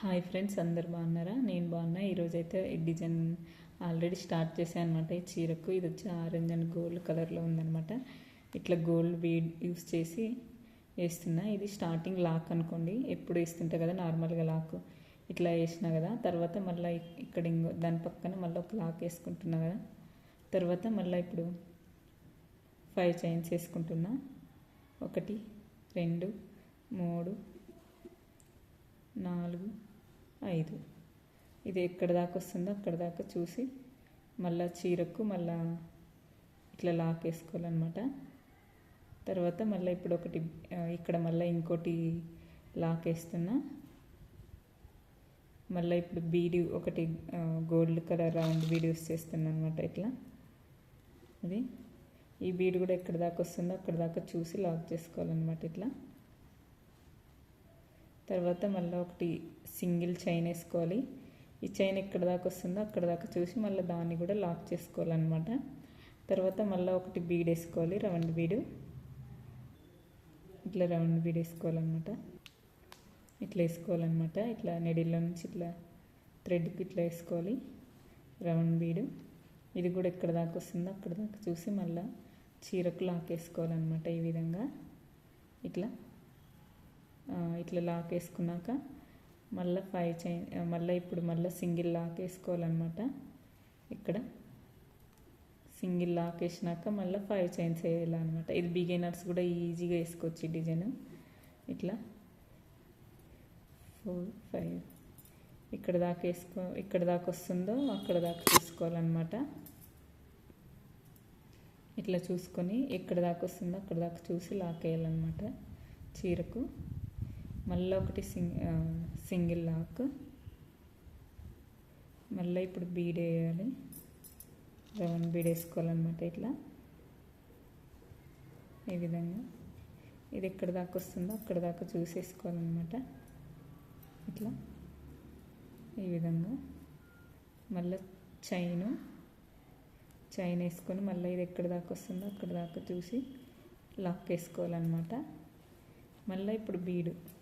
Hi friends అందరు బాగున్నారా? నేను బాగున్నా. ఈరోజైతే ఈ డిజైన్ ఆల్రెడీ స్టార్ట్ చేశాను అనమాట ఈ చీరకు ఇది వచ్చి ఆరెంజ్ అండ్ గోల్డ్ కలర్లో ఉందనమాట ఇట్లా గోల్డ్ బీడ్ యూస్ చేసి వేస్తున్నా. ఇది స్టార్టింగ్ లాక్ అనుకోండి. ఎప్పుడు వేస్తుంటే కదా నార్మల్గా లాక్ ఇట్లా వేసినా కదా. తర్వాత మళ్ళీ ఇక్కడ ఇంకో దాని పక్కన మళ్ళీ ఒక లాక్ వేసుకుంటున్నా కదా. తర్వాత మళ్ళీ ఇప్పుడు ఫైవ్ చైన్స్ వేసుకుంటున్నా. ఒకటి రెండు మూడు నాలుగు ఐదు. ఇది ఎక్కడ దాకా వస్తుందో అక్కడ దాకా చూసి మళ్ళా చీరకు మళ్ళా ఇట్లా లాక్ వేసుకోవాలన్నమాట తర్వాత మళ్ళీ ఇప్పుడు ఒకటి ఇక్కడ మళ్ళీ ఇంకోటి లాక్ వేస్తున్నా మళ్ళీ ఇప్పుడు బీడి ఒకటి గోల్డ్ కలర్ రౌండ్ బీడి చేస్తున్నా అనమాట ఇట్లా. అది. ఈ బీడ్ కూడా ఎక్కడ దాకా వస్తుందో అక్కడ దాకా చూసి లాక్ చేసుకోవాలన్నమాట ఇట్లా. తర్వాత మళ్ళీ ఒకటి సింగిల్ చైన్ వేసుకోవాలి. ఈ చైన్ ఎక్కడ దాకా వస్తుందో అక్కడ దాకా చూసి మళ్ళీ దాన్ని కూడా లాక్ చేసుకోవాలన్నమాట. తర్వాత మళ్ళీ ఒకటి బీడ్ వేసుకోవాలి రౌండ్ బీడు. ఇట్లా రౌండ్ బీడ్ వేసుకోవాలన్నమాట. ఇట్లా వేసుకోవాలన్నమాట. ఇట్లా నెడిల్లో నుంచి ఇట్లా థ్రెడ్కి ఇట్లా వేసుకోవాలి రౌండ్ బీడు. ఇది కూడా ఎక్కడ దాకా వస్తుందో అక్కడ దాకా చూసి మళ్ళీ చీరకు లాక్ వేసుకోవాలన్నమాట ఈ విధంగా. ఇట్లా. ఇట్లా లాక్ వేసుకున్నాక మళ్ళీ ఫైవ్ చైన్ మళ్ళీ ఇప్పుడు మళ్ళీ సింగిల్ లాక్ వేసుకోవాలన్నమాట ఇక్కడ సింగిల్ లాక్ వేసినాక మళ్ళీ ఫైవ్ చైన్స్ వేయాలన్నమాట ఇది బిగినర్స్ కూడా ఈజీగా వేసుకోవచ్చు ఈ డిజైన్. ఇట్లా ఫోర్ ఫైవ్ ఇక్కడ దాకా వేసుకో ఇక్కడ దాకా వస్తుందో అక్కడ దాకా చూసుకోవాలన్నమాట ఇట్లా చూసుకొని ఎక్కడ దాకా వస్తుందో అక్కడ దాకా చూసి లాక్ వేయాలన్నమాట చీరకు. మళ్ళీ ఒకటి సింగ్ సింగిల్ లాక్. మళ్ళీ ఇప్పుడు బీడ్ వేయాలి. రౌండ్ బీడ్ వేసుకోవాలన్నమాట ఇట్లా. ఈ విధంగా. ఇది ఎక్కడ దాకా వస్తుందో అక్కడ దాకా చూసేసుకోవాలన్నమాట. ఇట్లా. ఈ విధంగా. మళ్ళీ చైను. చైన్ వేసుకొని మళ్ళీ ఇది ఎక్కడ దాకా వస్తుందో అక్కడ దాకా చూసి లాక్ వేసుకోవాలన్నమాట. మళ్ళీ ఇప్పుడు బీడు.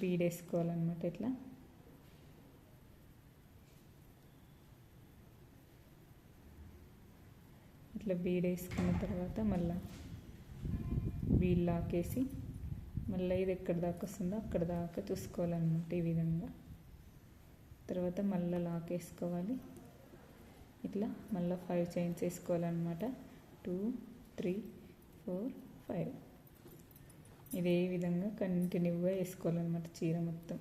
బీడ్ వేసుకోవాలన్నమాట ఇట్లా ఇట్లా బీడ్ వేసుకున్న తర్వాత మళ్ళీ బీడ్ లాక్ వేసి మళ్ళీ ఇది ఎక్కడ దాకా వస్తుందో అక్కడ దాకా చూసుకోవాలన్నమాట ఈ విధంగా. తర్వాత మళ్ళీ లాక్ వేసుకోవాలి ఇట్లా మళ్ళీ ఫైవ్ చైన్స్ వేసుకోవాలన్నమాట. Two three four five. ఇదే విధంగా కంటిన్యూగా వేసుకోవాలన్నమాట చీర మొత్తం.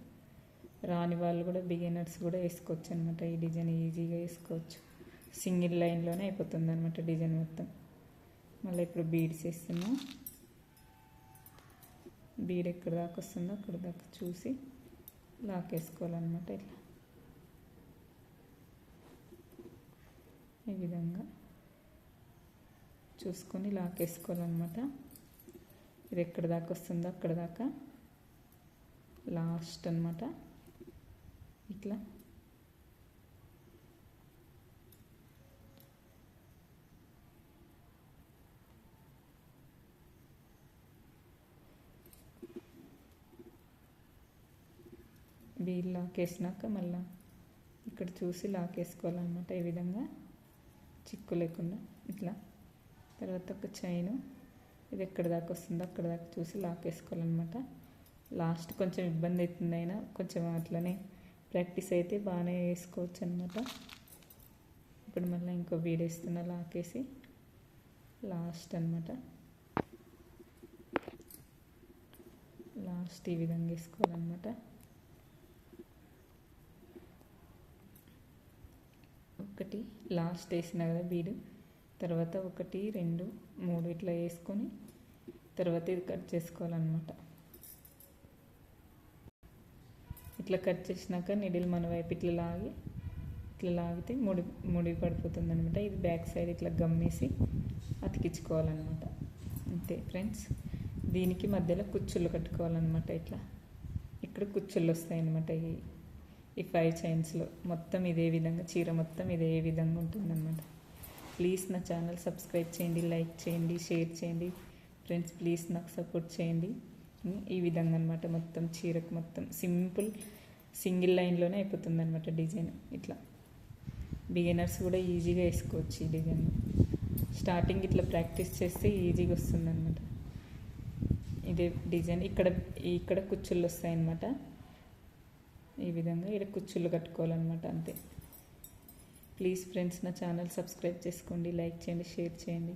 రాని వాళ్ళు కూడా బిగినర్స్ కూడా వేసుకోవచ్చు అనమాట ఈ డిజైన్ ఈజీగా వేసుకోవచ్చు. సింగిల్ లైన్లోనే అయిపోతుంది అనమాట డిజైన్ మొత్తం. మళ్ళీ ఇప్పుడు బీడ్స్ వేస్తున్నాం బీడ్ ఎక్కడ దాకా వస్తుందో అక్కడ దాకా చూసి లాక్ వేసుకోవాలన్నమాట ఇట్లా. ఈ విధంగా చూసుకొని లాక్ వేసుకోవాలన్నమాట ఇది ఎక్కడ దాకా వస్తుందో అక్కడ దాకా. లాస్ట్ అనమాట ఇట్లా. వీల్ లాక్ వేసినాక మళ్ళీ ఇక్కడ చూసి లాక్ వేసుకోవాలన్నమాట ఈ విధంగా. చిక్కు లేకుండా. ఇట్లా. తర్వాత ఒక చైను ఇది ఎక్కడ దాకా వస్తుందో అక్కడ దాకా చూసి లాక్ వేసుకోవాలన్నమాట లాస్ట్ కొంచెం ఇబ్బంది అవుతుంది అయినా కొంచెం అట్లనే ప్రాక్టీస్ అయితే బాగానే వేసుకోవచ్చు అనమాట ఇప్పుడు మళ్ళీ ఇంకో వీడేస్తున్న లాక్ వేసి లాస్ట్ అనమాట లాస్ట్ ఈ విధంగా వేసుకోవాలన్నమాట. ఒకటి లాస్ట్ వేసిన కదా బీడు. తర్వాత ఒకటి రెండు మూడు ఇట్లా వేసుకొని తర్వాత ఇది కట్ చేసుకోవాలన్నమాట. ఇట్లా కట్ చేసినాక నిడిల్ మన వైపు ఇట్లా లాగి ఇట్లా లాగితే ముడి ముడి పడిపోతుంది అనమాట ఇది బ్యాక్ సైడ్ ఇట్లా గమ్మేసి అతికించుకోవాలన్నమాట. అంతే ఫ్రెండ్స్. దీనికి మధ్యలో కుచ్చుళ్ళు కట్టుకోవాలన్నమాట ఇట్లా. ఇక్కడ కుచ్చుళ్ళు వస్తాయన్నమాట ఈ ఈ ఫైవ్ చైన్స్లో మొత్తం ఇదే విధంగా చీర మొత్తం ఇదే విధంగా ఉంటుందన్నమాట. ప్లీజ్ నా ఛానల్ సబ్స్క్రైబ్ చేయండి లైక్ చేయండి షేర్ చేయండి. ఫ్రెండ్స్ ప్లీజ్ నాకు సపోర్ట్ చేయండి. ఈ విధంగా అనమాట మొత్తం చీరకు మొత్తం సింపుల్ సింగిల్ లైన్లోనే అయిపోతుంది అనమాట డిజైన్. ఇట్లా బిగినర్స్ కూడా ఈజీగా వేసుకోవచ్చు ఈ డిజైన్. స్టార్టింగ్ ఇట్లా ప్రాక్టీస్ చేస్తే ఈజీగా వస్తుంది అనమాట ఇదే డిజైన్. ఇక్కడ ఇక్కడ కుచ్చుళ్ళు వస్తాయన్నమాట. ఈ విధంగా ఇక్కడ కుచ్చుళ్ళు కట్టుకోవాలన్నమాట అంతే. ప్లీజ్ ఫ్రెండ్స్ నా ఛానల్ సబ్స్క్రైబ్ చేసుకోండి లైక్ చేయండి షేర్ చేయండి.